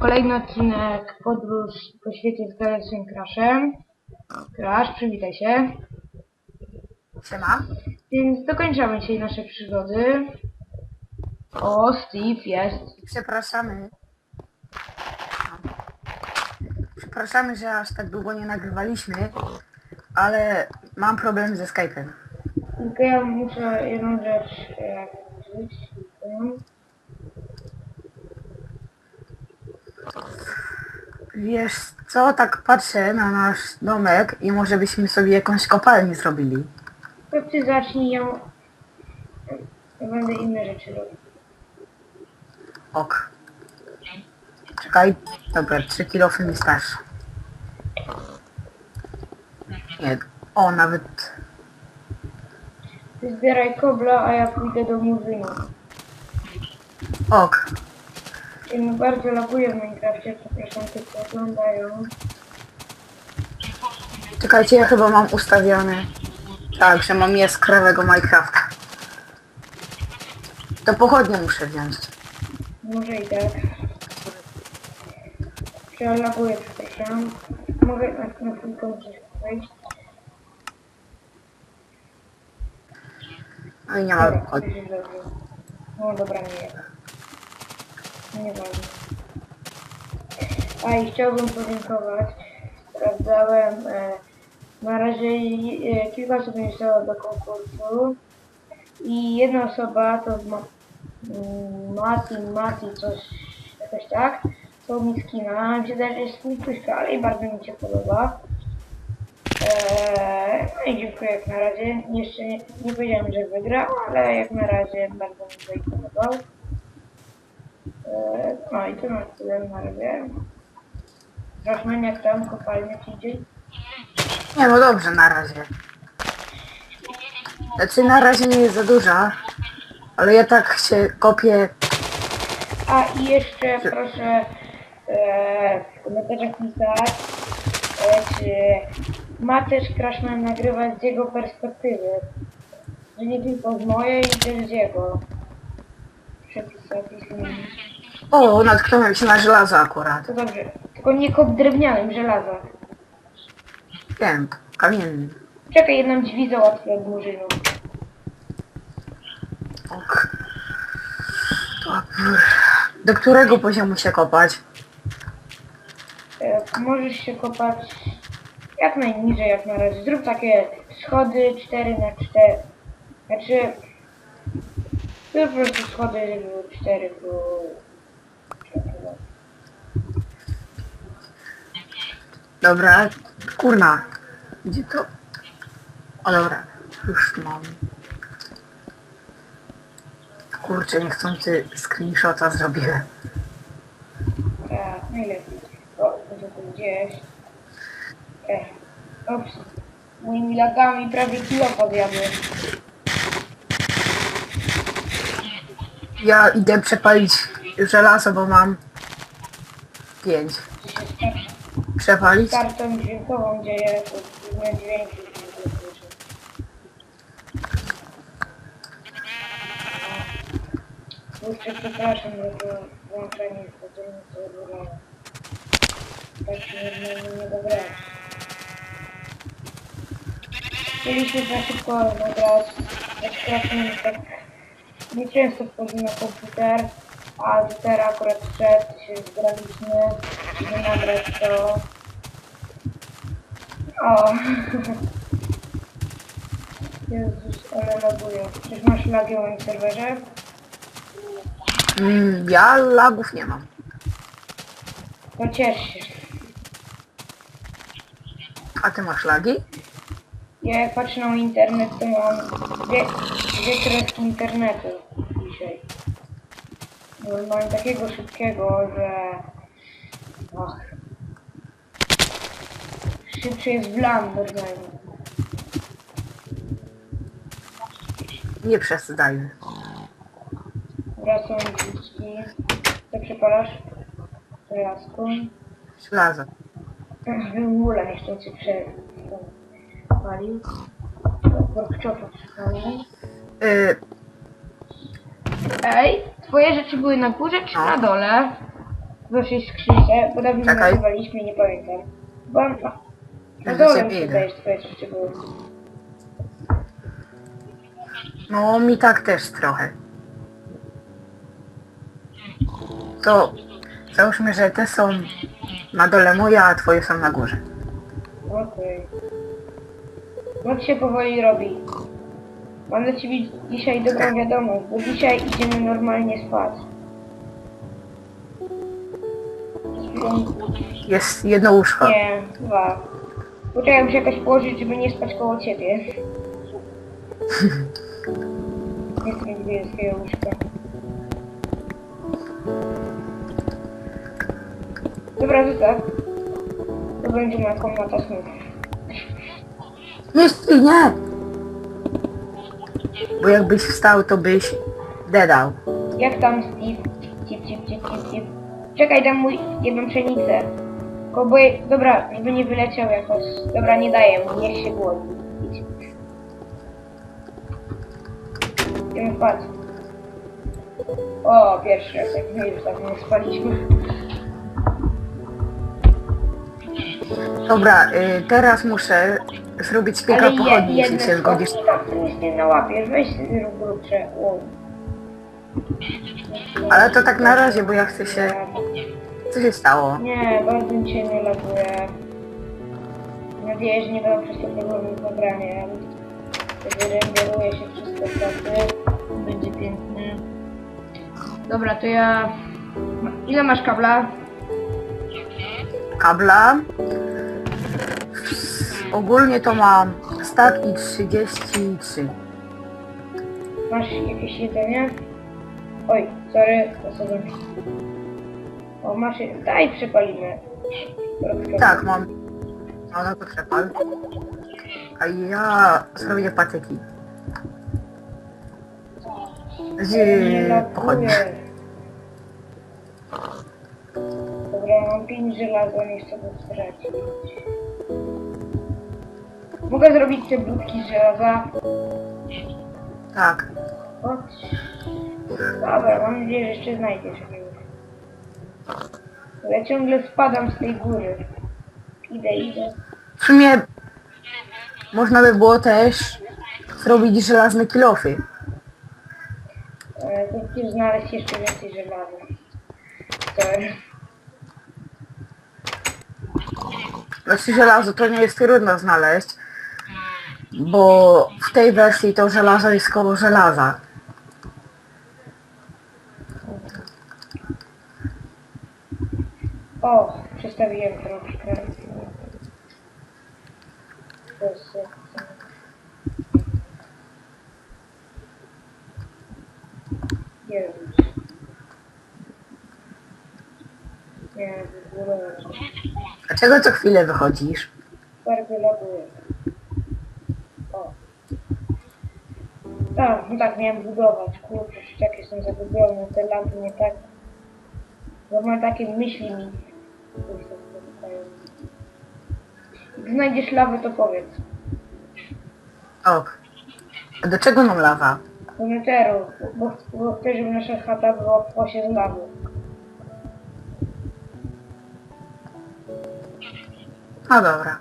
Kolejny odcinek Podróż po świecie z Galaxy Crashem. Crash, przywitaj się. Siema. Więc dokończamy dzisiaj nasze przygody. O, Steve jest. Przepraszamy. Przepraszamy, że aż tak długo nie nagrywaliśmy, ale mam problem ze Skype'em. Tylko ja muszę jedną rzecz e. Wiesz co, tak patrzę na nasz domek i może byśmy sobie jakąś kopalnię zrobili. To ty zacznij ją. Ja będę inne rzeczy robił. Ok. Czekaj. Dobra, 3 kilofy mi starszy. Nie. O, nawet... Ty zbieraj kobla, a ja pójdę do muzynu. Ok. Mi bardzo laguje w Minecrafcie, przepraszam tych, co oglądają. Czekajcie, ja chyba mam ustawione... Tak, że mam jaskrawego Minecrafta. To pochodnie muszę wziąć. Może i tak. Przełaguję, przepraszam. Mogę na, na chwilkę gdzieś wejść. No i nie ma pochodni. No dobra, nie. Nie ważne. A i chciałbym podziękować. Sprawdzałem. E, na razie e, kilka osób nie zostało do konkursu. I jedna osoba to ma, mm, Mati, Mati, coś, jakoś tak. To mi skina. Wydaje, że jest mistuśka, ale i bardzo mi się podoba. Eee, no i dziękuję jak na razie. Jeszcze nie, nie powiedziałem, że wygra, ale jak na razie bardzo mi się podobał. No i to na tyle na razie. Raszman, jak tam kopalnia ci idzie? Nie, no dobrze, na razie. Znaczy, na razie nie jest za duża, ale ja tak się kopię. A i jeszcze proszę e, w komentarzach pisać, e, czy ma też Crashman nagrywać z jego perspektywy. Że nie tylko z mojej, też z jego. Przepis zapisany. O, natknąłem się na żelazo akurat. To dobrze. Tylko nie kop drewnianym, żelaza. Wiem, kamienny. Czekaj, jedną drzwi załatwię od murzynu. Ok. Dobrze. Do którego poziomu się kopać? E, możesz się kopać jak najniżej, jak na razie. Zrób takie schody 4 na 4 Znaczy, zrób po prostu schody, żeby były 4, bo... Dobra, kurna. Gdzie to? O dobra, już mam. Kurczę, niechcący screenshota zrobiłem. Tak, najlepiej. O, to tu gdzieś. E, ops. Moimi lagami prawie kilo podjadłem. Ja idę przepalić żelazo, bo mam pięć. Się starszy. Przepalić? kartą dźwiękową dzieje, to różne dźwięki. Jeszcze przepraszam za to włączenie w codziennie serwera. Tak się nie dobrać. Chcieliśmy na szybko nagrać, jak strasznie tak nieczęsto wchodzi na komputer, a teraz akurat wszedł, się zgraliśmy, nagrać to. O. Jezus, ale laguję. Czy masz lagi w moim serwerze? Mm, ja lagów nie mam. To ciesz się. A ty masz lagi? Ja jak patrzę na mój internet, to mam dwie, dwie kreski internetu dzisiaj. Bo mam takiego szybkiego, że... Ach. Szybszy jest blan normalnie. Nie przesadajmy. Wracam dziczki. Co przepalasz? Żelazką. Żelazo. Mula niechcący przepalił. Workshopa przepalił. Y, Ej, twoje rzeczy były na górze czy na dole? Naszej skrzynce, bo dawno Czekaj. nazywaliśmy, nie pamiętam. Bo na, dole mi się że twoje. No mi tak też trochę. To załóżmy, że te są na dole moje, a twoje są na górze. Okej. Noc się powoli robi. Mam dla ciebie dzisiaj dobrą wiadomość, bo dzisiaj idziemy normalnie spać. Jest jedno łóżko. Nie, dwa. Poczekaj, muszę jakoś położyć, żeby nie spać koło ciebie. Nie chcę mieć wielkiego łóżka. Dobra, zostaw. To będzie moja komnata snów. Nie śpi, nie! Bo jakbyś wstał, to byś dedał. Jak tam Steve? Czekaj, dam mu jedną pszenicę. Koboje, dobra, żeby nie wyleciał jakoś. Dobra, nie daję mu, niech się głodzi. Idź. Idziemy spać. O, pierwszy raz, jak my już tak nie spaliśmy. Dobra, y, teraz muszę zrobić kilka Ale pochodni, jeśli się zgodzisz. skopki tak to nic nie nałapiesz, weź zrób grubsze. O. Ale to tak na razie, bo ja chcę się... Co się stało? Nie, bardzo cię nie laguje. Mam nadzieję, że nie to problemy z nagraniem. Wyrenderuje się wszystko pracy. Będzie pięknie. Dobra, to ja... Ile masz kabla? Kabla. Ogólnie to mam stak i 33. Masz jakieś jedzenie? Oj, sorry, to sobie... O, masz... je- Daj, przepalimy. Tak, mam. No, no to trzeba. A ja zrobię patyki. Z pochodni. laguje. Dobra, mam pięć żelaza, nie chcę go stracić. Mogę zrobić te budki z żelaza? Tak. Chodź. Dobra, mam nadzieję, że jeszcze znajdziesz jakiegoś. Bo Ja ciągle spadam z tej góry. Idę, idę. W sumie można by było też zrobić żelazne kilofy. E, to Musisz znaleźć jeszcze więcej żelaza. Sorry. Znaczy żelazo to nie jest trudno znaleźć, bo w tej wersji to żelazo jest koło żelaza. O, przestawiłem troszkę. Jezus. Nie, w ogóle Dlaczego co chwilę wychodzisz? bardzo laguje. O. A, no tak, miałem budować. Kurczę, tak jestem zagubiony. Te lampy nie tak... Bo mam takie myśli mi. Kurczę, spotykają. Jak znajdziesz lawę, to powiedz. Ok. A do czego nam lawa? Do neteru, bo, bo chcę, żeby nasza chata była w posie z lawy. No dobra.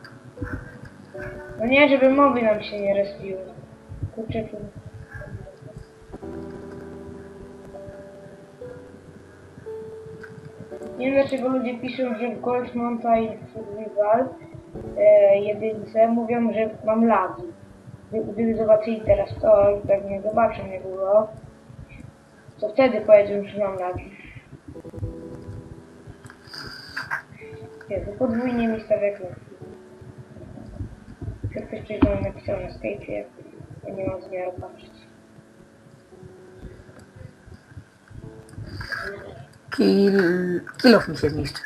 No nie, żeby mowy nam się nie respiły. Kurczę, tu... Nie wiem dlaczego ludzie piszą, że Gold Mountain Survival e, jedynce mówią, że mam lagi. Gdy- Gdyby zobaczyli teraz to i tak nie zobaczą nie było, to wtedy powiedzą, że mam lagi. Jezu, podwójnie mi stawia kropki. Jak ktoś coś do mnie napisał na Skype'ie, ja nie mam zamiaru patrzeć. Kil... Kilof mi się zniszczy.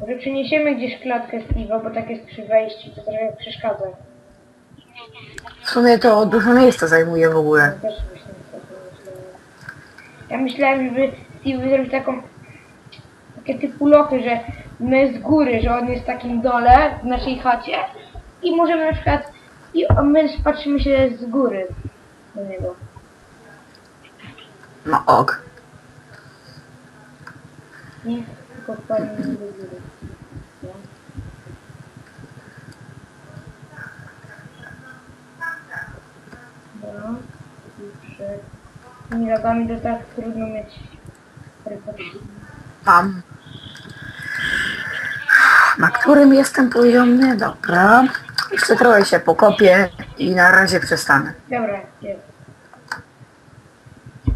Może przeniesiemy gdzieś klatkę Steve'a, bo tak jest przy wejściu, to trochę przeszkadza. W sumie to dużo miejsca zajmuje w ogóle. Ja też tak myślałem. Ja myślałem, żeby Steve zrobić taką takie typu lochy, że my z góry, że on jest w takim dole w naszej chacie i możemy na przykład i my patrzymy się z góry do niego. No ok. I tylko pani nie wybiły. No. I przed tymi lagami to tak trudno mieć. Tam. Na którym jestem poziomie? Dobra. Jeszcze trochę się pokopię i na razie przestanę. Dobra, jest.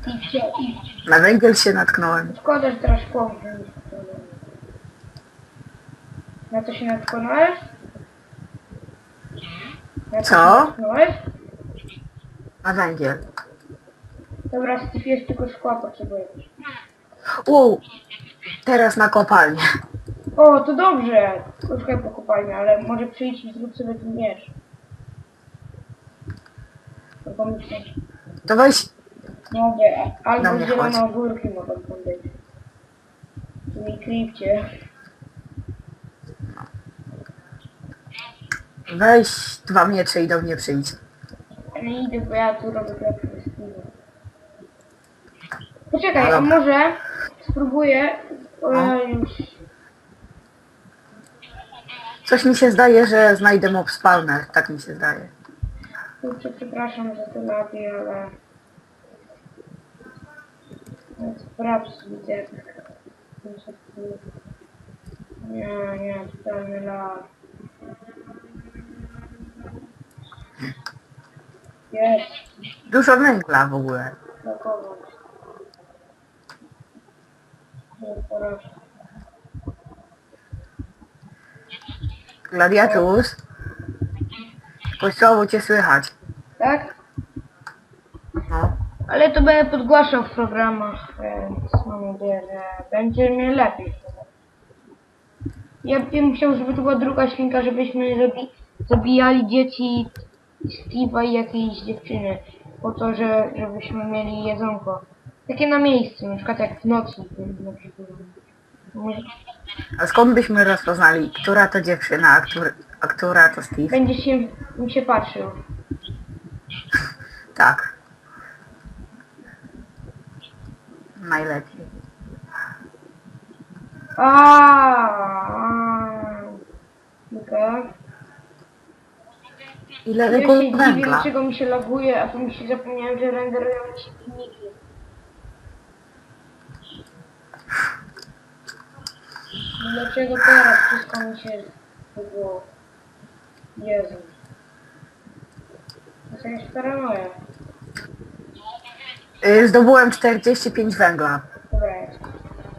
Idźcie, idź. Na węgiel się natknąłem. Szkoda, że teraz wziąć. Na to się natknąłeś? Na to Co? się natknąłeś? Na węgiel. Dobra, Steve, jest tylko szkła potrzebujesz. Wow. Teraz na kopalnię. O, to dobrze. Poszukaj po kopalni, ale może przyjdź i zrób sobie ten miecz. To pomyślę. To weź. Mogę, a- albo mnie zielone chodź. ogórki mogą tam być. W tymi kripcie. Weź dwa miecze i do mnie przyjdź. Nie idę, bo ja tu robię lepsze. Poczekaj, No a dobra. może spróbuję... No. E, już. Coś mi się zdaje, że znajdę mob spawner. Tak mi się zdaje. Kurczę, przepraszam za to napi, ale... No, Sprawdź widzę. Nie, nie, totalny lag. Jest, Dużo węgla w ogóle. Nie, porażka. Gladiatus. Kościoło cię słychać. Tak? No. Ale to będę podgłaszał w programach, więc mam nadzieję, że będzie mi lepiej. Ja bym chciał, żeby to była druga świnka, żebyśmy zabi zabijali dzieci Steve'a i jakiejś dziewczyny. Po to, że, żebyśmy mieli jedzonko. Takie na miejscu, na przykład jak w nocy. Na przykład. A skąd byśmy rozpoznali, która to dziewczyna, a, a która to Steve? Będzie się, mi się patrzył. Tak. Najlepiej. Aaaa. Kilka. Ile Ja się dziwię, węgla? dlaczego mi się laguje, a mi się zapomniałem, że renderują mi się filmiki. Dlaczego teraz wszystko mi się było? Jezu. To jest paranoja. Y, Zdobyłem 45 węgla. Dobra jest.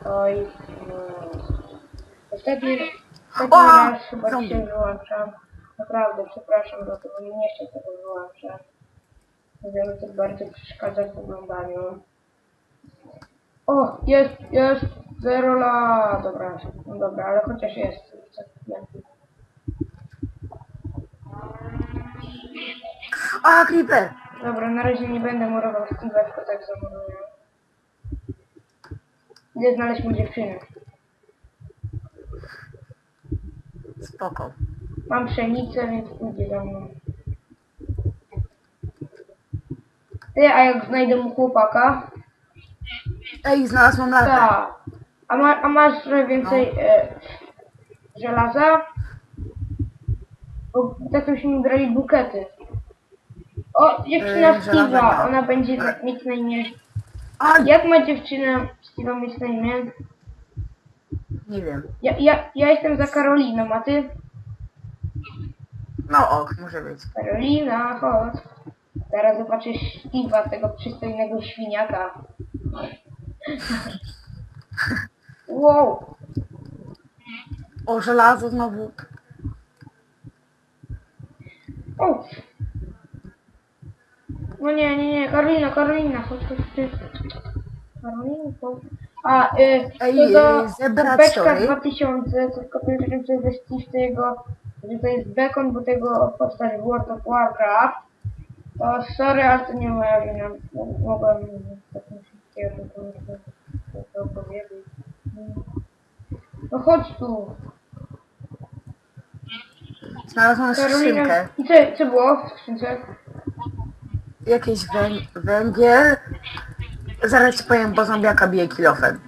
Oj. No. Ostatni, ostatni O! raz chyba Zombie. się wyłączam. Naprawdę, przepraszam, dlatego nie chcę tego wyłączać. Wiem, że to bardzo przeszkadza w oglądaniu. O, jest, jest, zero la. Dobra, no dobra, ale chociaż jest. A, creeper! Dobra, na razie nie będę murował Steve'a, tylko tak zamuruję. Idę znaleźć mu dziewczynę. Spoko. Mam pszenicę, więc pójdzie za mną. Ty, a jak znajdę mu chłopaka? Ej, znalazłam latę. Tak. A, ma, a masz trochę więcej e, żelaza? Bo tak byśmy brali bukety. O, dziewczyna E, żelaza Steve'a, ona będzie na- mieć na imię... A, Jak ma dziewczyna Steve'a mieć na imię? nie wiem. Ja, ja, ja jestem za Karoliną, a ty? No ok, może być. Karolina, chodź. Teraz zobaczysz Steve'a, tego przystojnego świniaka. Wow, O, żelazo znowu. o. No nie, nie, nie, Karolina, Karolina, chodź, chodź, ty. Karolina, chodź. A, y, Ej, zebrać Beczka story. 2000, tylko pierwsze, że ze Steve to jego, że to jest bekon, bo tego postać World of Warcraft. To sorry, ale to nie moja wina. Mogłem tak wszystkiego to, to powiedzieć. No chodź tu. Znalazłam skrzynkę. I co, co było w skrzynce? Jakiś wę- węgiel. Zaraz ci powiem, bo zombiaka bije kilofem.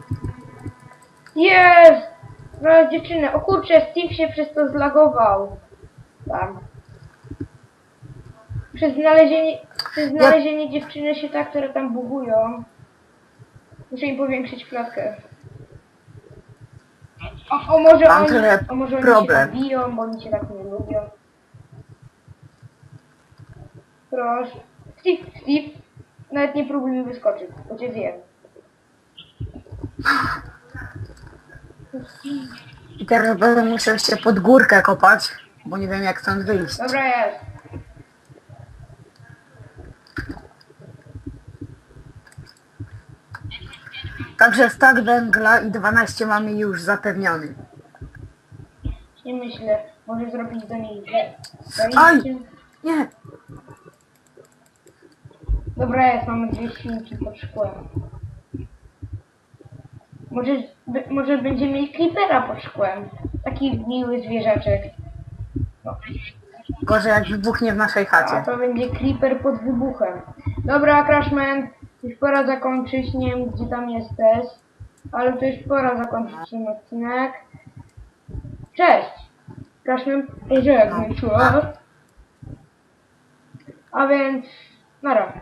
Jest! Znalazł dziewczynę. O kurczę, Steve się przez to zlagował. Tam. Przez znalezienie, przez znalezienie dziewczyny się tak, które tam bugują. Muszę im powiększyć klatkę. O, o może Mam oni, o może oni problem. się biją, bo oni się tak nie lubią. Proszę. Steve, Steve, nawet nie próbuj mi wyskoczyć, bo cię zjem. I teraz będę musiał się pod górkę kopać, bo nie wiem jak stąd wyjść. Dobra jest. Także stak węgla i 12 mamy już zapewniony. Nie myślę, może zrobić do niej we- Aj! Nie, Dobra jest, mamy dwie świnki pod szkłem. Może, może będziemy mieli creepera pod szkłem. Taki miły zwierzaczek. gorzej jak wybuchnie w naszej A chacie. to będzie creeper pod wybuchem. Dobra, Crashman, już pora zakończyć. Nie wiem, gdzie tam jesteś, ale to już pora zakończyć ten odcinek. Cześć! Crashman, że jak nie czuła. A więc, nara.